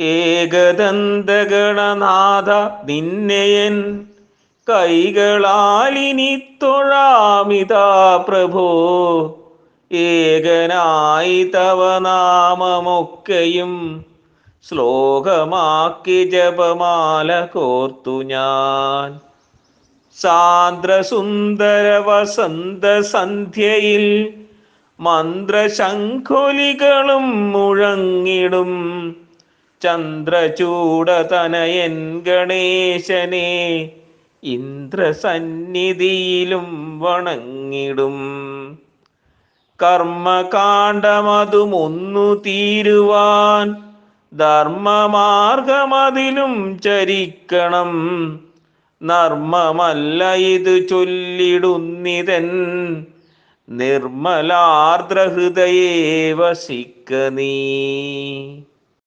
ഏകദന്തഗണനാഥ നിന്നെയൻ കൈകളാലിനി തൊഴാമിതാ പ്രഭോ. ഏകനായി തവ നാമമൊക്കെയും ശ്ലോകമാക്കി ജപമാല കോർത്തു ഞാൻ. സാന്ദ്രസുന്ദര വസന്ത സന്ധ്യയിൽ മന്ത്രശംഖുലികളും മുഴങ്ങിടും. ചന്ദ്രചൂടതനയൻ ഗണേശനെ ഇന്ദ്രസന്നിധിയിലും വണങ്ങിടും. കർമ്മകാണ്ഡമതുമൊന്നു തീരുവാൻ ധർമ്മമാർഗമതിലും ചരിക്കണം. നർമ്മമല്ല ഇത് ചൊല്ലിടുന്നിതൻ നിർമ്മലാർദ്രഹൃദയേ വസിക്ക നീ